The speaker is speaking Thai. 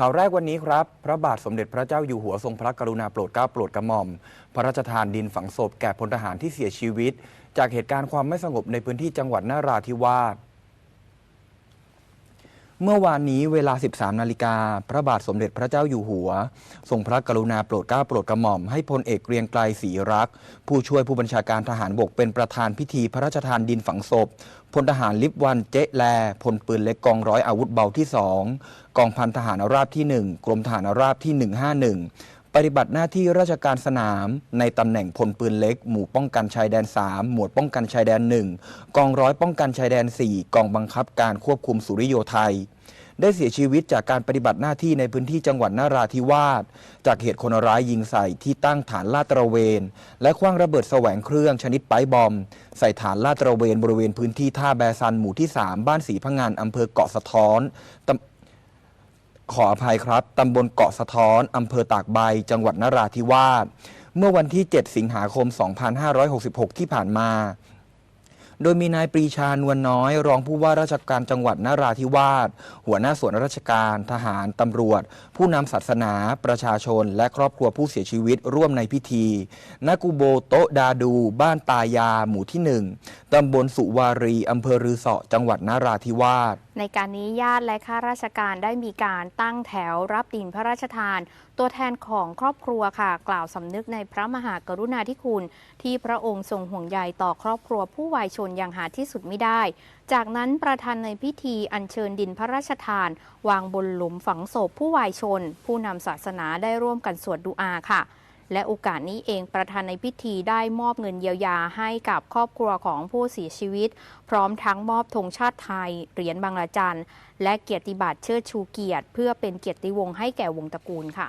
ข่าวแรกวันนี้ครับ พระบาทสมเด็จพระเจ้าอยู่หัวทรงพระกรุณาโปรดเกล้าโปรดกระหม่อม พระราชทานดินฝังศพแก่พลทหารที่เสียชีวิต จากเหตุการณ์ความไม่สงบในพื้นที่จังหวัดนาราธิวาส เมื่อวานนี้เวลา 13 นาฬิกา พระบาทสมเด็จพระเจ้าอยู่หัว ทรงพระกรุณาโปรดเกล้าโปรดกระหม่อมให้พลเอกเกรียงไกรศรีรัก ผู้ช่วยผู้บัญชาการทหารบกเป็นประธานพิธีพระราชทานดินฝังศพพลทหารลิบวันเจ๊แลพลปืนเล็กกองร้อยอาวุธเบาที่ 2 กองพันทหารราบที่ 1 กรมทหารราบที่ 151 ปฏิบัติหน้าที่ราชการสนาม ในตำแหน่งพลปืนเล็ก หมู่ป้องกันชายแดน 3 หมวดป้องกันชายแดน 1 กองร้อยป้องกันชายแดน 4 กองบังคับการควบคุมสุริโยไทย ได้เสียชีวิตจากการปฏิบัติหน้าที่ในพื้นที่จังหวัดนาราธิวาสจากเหตุคนร้ายยิงใส่ที่ตั้งฐานลาดตระเวน และคว้างระเบิดแสวงเครื่องชนิดไปบอม ใส่ฐานลาดตระเวนบริเวณพื้นที่ท่าแบซันหมู่ที่ 3 บ้านสีพังงานอำเภอเกาะสะท้อนต ขออภัยครับ ตำบลเกาะสะท้อน อำเภอตากใบ จังหวัดนราธิวาส เมื่อวันที่ 7 สิงหาคม 2566 ที่ผ่านมา โดยมีนายปรีชานวลน้อย รองผู้ว่าราชการจังหวัดนาราธิวาส หัวหน้าส่วนราชการ ทหาร ตำรวจ ผู้นำศาสนา ประชาชน และครอบครัวผู้เสียชีวิตร่วมในพิธีนากูโบโตดาดู บ้านตายา หมู่ที่หนึ่งตำบลสุวารี อำเภอรือเสาะจังหวัดนาราธิวาส ในการนี้ญาติและข้าราชการได้มีการตั้งแถวรับดินพระราชทาน ตัวแทนของครอบครัวค่ะ กล่าวสำนึกในพระมหากรุณาธิคุณ ที่พระองค์ทรงห่วงใยต่อครอบครัวผู้วายชนอย่างหาที่สุดไม่ได้ จากนั้นประธานในพิธีอัญเชิญดินพระราชทาน วางบนหลุมฝังศพผู้วายชน ผู้นำศาสนาได้ร่วมกันสวดดุอาค่ะ และโอกาสนี้เองประธานในพิธีได้มอบเงินเยียวยาให้กับครอบครัวของผู้เสียชีวิต พร้อมทั้งมอบธงชาติไทย เหรียญบางละจันและเกียรติบัตรเชิดชูเกียรติ เพื่อเป็นเกียรติวงศ์ให้แก่วงตระกูลค่ะ